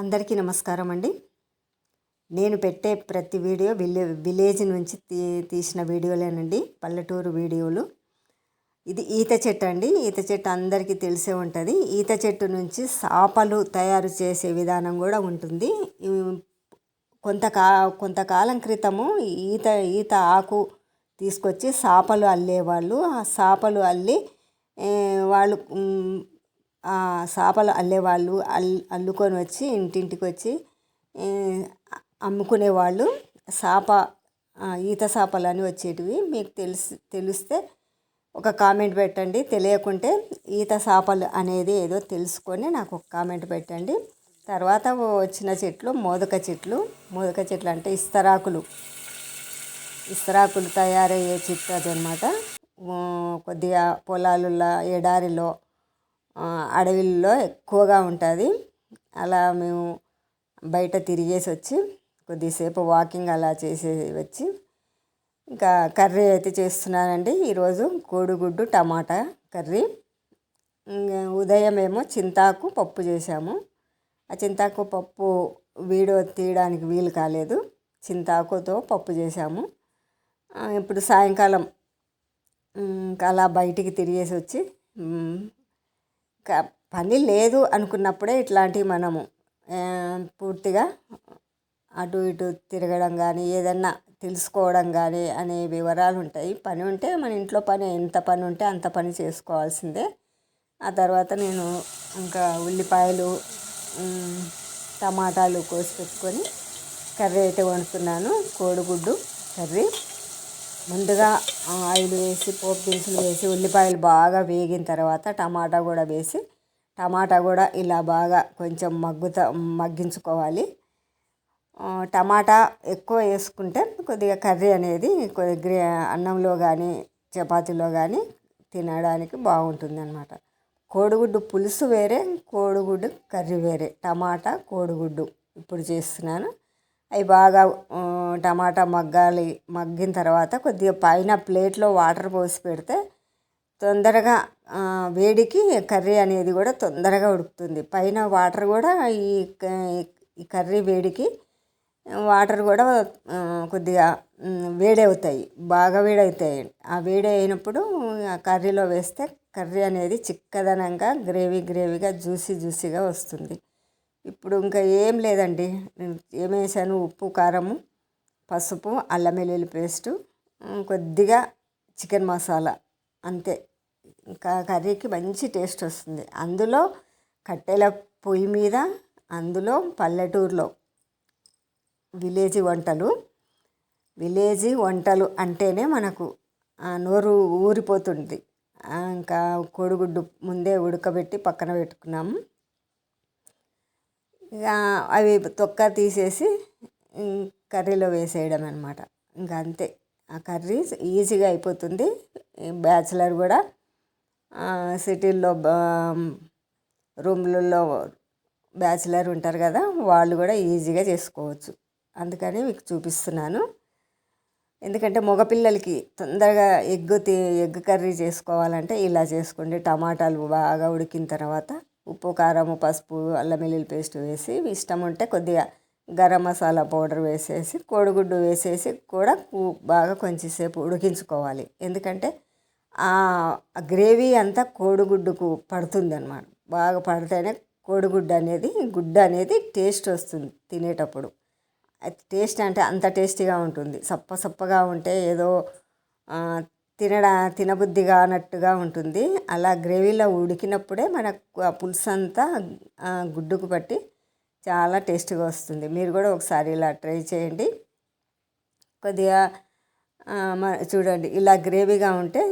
అందరికీ నమస్కారం అండి. నేను పెట్టే ప్రతి వీడియో విలే విలేజ్ నుంచి తీ తీసిన వీడియోలేనండి. పల్లెటూరు వీడియోలు. ఇది ఈత చెట్టు అండి. ఈత చెట్టు అందరికీ తెలిసే ఉంటుంది. ఈత చెట్టు నుంచి సాపలు తయారు చేసే విధానం కూడా ఉంటుంది. కొంతకా కొంతకాలం క్రితము ఈత ఈత ఆకు తీసుకొచ్చి సాపలు అల్లేవాళ్ళు. ఆ సాపలు అల్లి వాళ్ళు చేపలు అల్లేవాళ్ళు అల్ అల్లుకొని వచ్చి ఇంటింటికి వచ్చి అమ్ముకునేవాళ్ళు చేప ఈత చేపలు అని వచ్చేటివి. మీకు తెలిసి తెలిస్తే ఒక కామెంట్ పెట్టండి. తెలియకుంటే ఈత చేపలు అనేది ఏదో తెలుసుకొని నాకు ఒక కామెంట్ పెట్టండి. తర్వాత వచ్చిన చెట్లు మోదక చెట్లు. మోదక చెట్లు అంటే ఇస్తరాకులు. ఇస్తరాకులు తయారయ్యే చెట్టు అదనమాట. కొద్దిగా పొలాలలో ఎడారిలో అడవిల్లో ఎక్కువగా ఉంటుంది. అలా మేము బయట తిరిగేసి వచ్చి కొద్దిసేపు వాకింగ్ అలా చేసి వచ్చి ఇంకా కర్రీ అయితే చేస్తున్నానండి. ఈరోజు కోడిగుడ్డు టమాటా కర్రీ. ఉదయం ఏమో చింతాకు పప్పు చేసాము ఆ చింతాకు పప్పు వీడియో తీయడానికి వీలు కాలేదు. చింతాకుతో పప్పు చేసాము ఇప్పుడు సాయంకాలం అలా బయటికి తిరిగేసి వచ్చి పని లేదు అనుకున్నప్పుడే ఇట్లాంటివి మనము పూర్తిగా అటు ఇటు తిరగడం కానీ ఏదన్నా తెలుసుకోవడం కానీ అనే వివరాలు ఉంటాయి. పని ఉంటే మన ఇంట్లో పని ఎంత పని ఉంటే అంత పని చేసుకోవాల్సిందే. ఆ తర్వాత నేను ఇంకా ఉల్లిపాయలు టమాటాలు కోసి పెట్టుకొని కర్రీ అయితే వండుతున్నాను. కోడిగుడ్డు కర్రీ. ముందుగా ఆయిల్ వేసి పోపు దినుసులు వేసి ఉల్లిపాయలు బాగా వేగిన తర్వాత టమాటా కూడా వేసి టమాటా కూడా ఇలా బాగా కొంచెం మగ్గుత మగ్గించుకోవాలి. టమాటా ఎక్కువ వేసుకుంటే కొద్దిగా కర్రీ అనేది కొద్దిగా అన్నంలో కానీ చపాతీలో కానీ తినడానికి బాగుంటుంది అనమాట కోడిగుడ్డు పులుసు వేరే కోడిగుడ్డు కర్రీ వేరే. టమాటా కోడిగుడ్డు. ఇప్పుడు చేస్తున్నాను. అవి బాగా టమాటా మగ్గాలి మగ్గిన తర్వాత కొద్దిగా పైన ప్లేట్లో వాటర్ పోసి పెడితే తొందరగా వేడికి కర్రీ అనేది కూడా తొందరగా ఉడుకుతుంది. పైన వాటర్ కూడా ఈ ఈ కర్రీ వేడికి వాటర్ కూడా కొద్దిగా వేడి అవుతాయి. బాగా వేడి అవుతాయి. ఆ వేడి అయినప్పుడు ఆ కర్రీలో వేస్తే కర్రీ అనేది చిక్కదనంగా గ్రేవీ గ్రేవీగా జ్యూసీ జ్యూసీగా వస్తుంది. ఇప్పుడు ఇంకా ఏం లేదండి. నేను ఏమేసాను ఉప్పు కారము పసుపు అల్లం వెల్లుల్లి పేస్టు కొద్దిగా చికెన్ మసాలా అంతే. ఇంకా కర్రీకి మంచి టేస్ట్ వస్తుంది. అందులో కట్టెల పొయ్యి మీద అందులో పల్లెటూరులో విలేజీ వంటలు. విలేజీ వంటలు అంటేనే మనకు నోరు ఊరిపోతుంది. ఇంకా కోడిగుడ్డు ముందే ఉడకబెట్టి పక్కన పెట్టుకున్నాము. అవి తొక్క తీసేసి కర్రీలో వేసేయడం అనమాట ఇంకా అంతే. ఆ కర్రీ ఈజీగా అయిపోతుంది. బ్యాచిలర్ కూడా సిటీల్లో రూమ్లలో బ్యాచిలర్ ఉంటారు కదా వాళ్ళు కూడా ఈజీగా చేసుకోవచ్చు. అందుకని మీకు చూపిస్తున్నాను. ఎందుకంటే మగపిల్లలకి తొందరగా ఎగ్ ఎగ్ కర్రీ చేసుకోవాలంటే ఇలా చేసుకోండి. టమాటాలు బాగా ఉడికిన తర్వాత ఉప్పు కారం పసుపు అల్లం వెల్లుల్లి పేస్ట్ వేసి ఇష్టం ఉంటే కొద్దిగా గరం మసాలా పౌడర్ వేసేసి కోడిగుడ్డు వేసేసి కూడా బాగా కొంచెంసేపు ఉడికించుకోవాలి. ఎందుకంటే ఆ గ్రేవీ అంతా కోడిగుడ్డుకు పడుతుంది అనమాట బాగా పడితేనే కోడిగుడ్డు అనేది గుడ్డు అనేది టేస్ట్ వస్తుంది తినేటప్పుడు. టేస్ట్ అంటే అంత టేస్టీగా ఉంటుంది. సప్ప సప్పగా ఉంటే ఏదో తినడా తినబుద్ధి కానట్టుగా ఉంటుంది. అలా గ్రేవీలో ఉడికినప్పుడే మనకు ఆ పులుసు అంతా గుడ్డుకు పట్టి చాలా టేస్ట్గా వస్తుంది. మీరు కూడా ఒకసారి ఇలా ట్రై చేయండి. కొద్దిగా చూడండి ఇలా గ్రేవీగా ఉంటే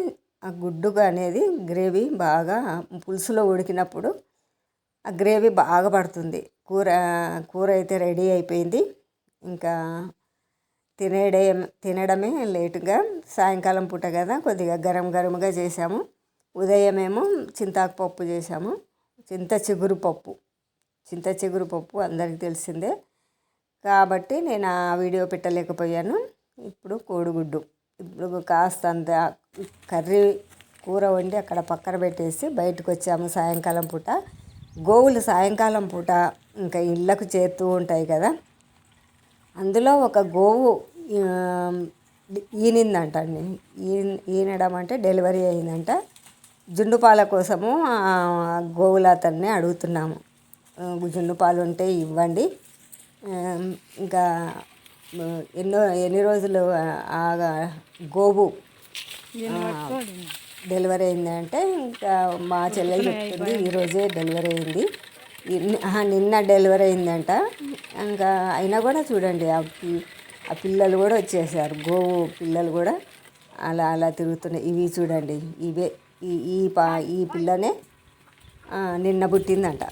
ఆ గుడ్డు అనేది గ్రేవీ బాగా పులుసులో ఉడికినప్పుడు ఆ గ్రేవీ బాగా పడుతుంది. కూర కూర అయితే రెడీ అయిపోయింది. ఇంకా తినేడే తినడమే లేటుగా. సాయంకాలం పూట కదా కొద్దిగా గరం గరంగా చేసాము ఉదయమేమో చింతాకు పప్పు చేసాము చింత చిగురు పప్పు. చింత చిగురు పప్పు అందరికీ తెలిసిందే. కాబట్టి నేను ఆ వీడియో పెట్టలేకపోయాను. ఇప్పుడు కోడిగుడ్డు. ఇప్పుడు కాస్త అంత కర్రీ కూర వండి అక్కడ పక్కన పెట్టేసి బయటకు వచ్చాము సాయంకాలం పూట. గోవులు సాయంకాలం పూట ఇంకా ఇళ్ళకు చేరుతూ ఉంటాయి కదా. అందులో ఒక గోవు ఈనిందంట అండి. ఈనడం అంటే డెలివరీ అయిందంట. జుండు పాల కోసము గోవుల అతన్ని అడుగుతున్నాము. జున్ను పాలు ఉంటే ఇవ్వండి. ఇంకా ఎన్నో ఎన్ని రోజులు గోవు డెలివరీ అయింది అంటే ఇంకా మా చెల్లెలు చెప్తుంది ఈరోజే డెలివరీ అయింది. నిన్న డెలివరీ అయిందంట. ఇంకా అయినా కూడా చూడండి ఆ పిల్లలు కూడా వచ్చేసారు. గోవు పిల్లలు కూడా అలా అలా తిరుగుతున్నాయి. ఇవి చూడండి ఇవే ఈ ఈ పా ఈ పిల్లనే నిన్న పుట్టిందంట.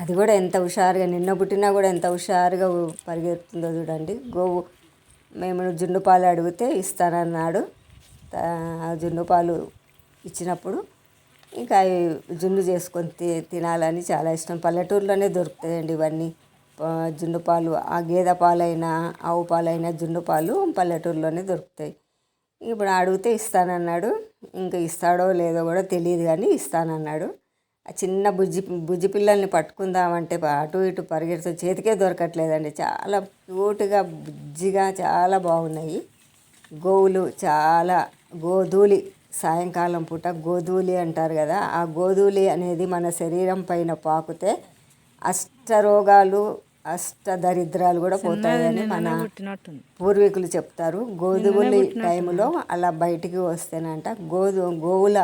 అది కూడా ఎంత హుషారుగా నిన్న పుట్టినా కూడా ఎంత హుషారుగా పరిగెత్తుందో చూడండి. గోవు మేము జున్ను పాలు అడిగితే ఇస్తానన్నాడు. జున్ను పాలు ఇచ్చినప్పుడు ఇంకా అవి జున్ను చేసుకొని తి తినాలని చాలా ఇష్టం. పల్లెటూరులోనే దొరుకుతాయండి ఇవన్నీ. జున్ను పాలు ఆ గేదె పాలైనా ఆవు పాలైనా జున్ను పాలు పల్లెటూరులోనే దొరుకుతాయి. ఇప్పుడు అడిగితే ఇస్తానన్నాడు. ఇంకా ఇస్తాడో లేదో కూడా తెలియదు కానీ ఇస్తానన్నాడు. ఆ చిన్న బుజ్జి బుజ్జి పిల్లల్ని పట్టుకుందామంటే అటు ఇటు పరిగెడుతూ చేతికే దొరకట్లేదండి. చాలా క్యూట్గా బుజ్జిగా చాలా బాగున్నాయి. గోవులు చాలా గోధూళి సాయంకాలం పూట గోధూలి అంటారు కదా ఆ గోధూలి అనేది మన శరీరం పైన పాకుతే అష్టరోగాలు అష్ట దరిద్రాలు కూడా పోతాయని మన పూర్వీకులు చెప్తారు. గోధుమలి టైంలో అలా బయటికి వస్తేనంట గోధు గోవుల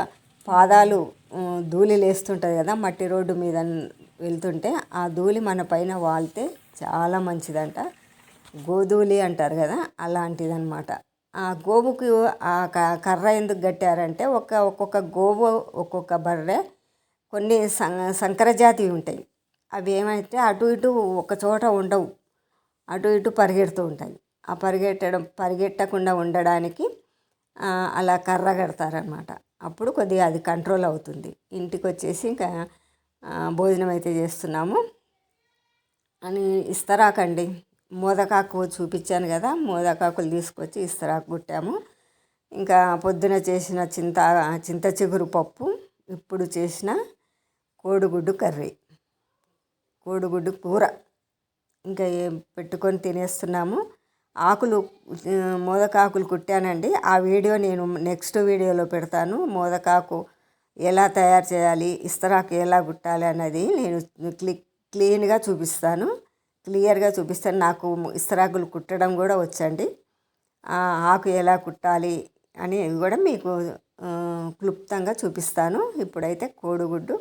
పాదాలు ధూళి లేస్తుంటుంది కదా మట్టి రోడ్డు మీద వెళ్తుంటే ఆ ధూళి మన పైన వాళ్తే చాలా మంచిదంట. గోధూళి అంటారు కదా అలాంటిదన్నమాట. గోవుకి ఆ కర్ర ఎందుకు కట్టారంటే ఒక ఒక్కొక్క గోవు ఒక్కొక్క బర్రె కొన్ని సంకరజాతి ఉంటాయి. అవి ఏమైతే అటు ఇటు ఒక చోట ఉండవు. అటు ఇటు పరిగెడుతూ ఉంటాయి. ఆ పరిగెట్టడం పరిగెట్టకుండా ఉండడానికి అలా కర్ర కడతారనమాట అప్పుడు కొద్దిగా అది కంట్రోల్ అవుతుంది. ఇంటికి వచ్చేసి ఇంకా భోజనం అయితే చేస్తున్నాము. అని ఇస్తారాకండి మోదకాకు చూపించాను కదా మోదకాకులు తీసుకొచ్చి ఇస్తరాకు కుట్టాము. ఇంకా పొద్దున చేసిన చింత చింత చిగురు పప్పు ఇప్పుడు చేసిన కోడిగుడ్డు కర్రీ కోడిగుడ్డు కూర. ఇంకా పెట్టుకొని తినేస్తున్నాము. ఆకులు మోదకాకులు కుట్టానండి. ఆ వీడియో నేను నెక్స్ట్ వీడియోలో పెడతాను. మోదకాకు ఎలా తయారు చేయాలి ఇస్తరాకు ఎలా కుట్టాలి అన్నది నేను క్లి క్లీన్గా చూపిస్తాను. క్లియర్గా చూపిస్తాను. నాకు ఇస్తరాకులు కుట్టడం కూడా వచ్చండి. ఆకు ఎలా కుట్టాలి అని కూడా మీకు క్లుప్తంగా చూపిస్తాను. ఇప్పుడైతే కోడిగుడ్డు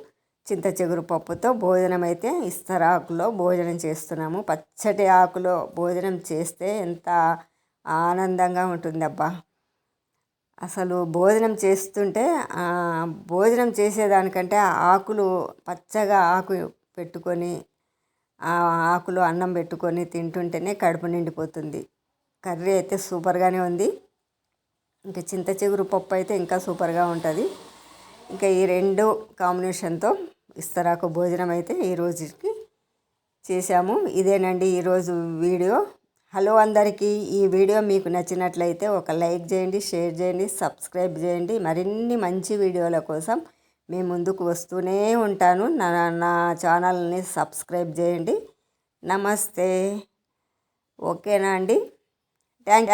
చింత చిగురు పప్పుతో భోజనం అయితే ఇస్తరాకులో భోజనం చేస్తున్నాము. పచ్చటి ఆకులో భోజనం చేస్తే ఎంత ఆనందంగా ఉంటుందబ్బా! అసలు భోజనం చేస్తుంటే భోజనం చేసేదానికంటే ఆకులు పచ్చగా ఆకు పెట్టుకొని ఆ ఆకులు అన్నం పెట్టుకొని తింటుంటేనే కడుపు నిండిపోతుంది. కర్రీ అయితే సూపర్గానే ఉంది. ఇంకా చింత చిగురు పప్పు అయితే ఇంకా సూపర్గా ఉంటుంది. ఇంకా ఈ రెండు కాంబినేషన్తో ఇస్తరాకు భోజనం అయితే ఈ రోజుకి చేశాము. ఇదేనండి ఈరోజు వీడియో. హలో అందరికీ ఈ వీడియో మీకు నచ్చినట్లయితే ఒక లైక్ చేయండి షేర్ చేయండి సబ్స్క్రైబ్ చేయండి. మరిన్ని మంచి వీడియోల కోసం మీ ముందుకు వస్తూనే ఉంటాను. నా నా ఛానల్ని సబ్స్క్రైబ్ చేయండి. నమస్తే. ఓకేనా అండి? థ్యాంక్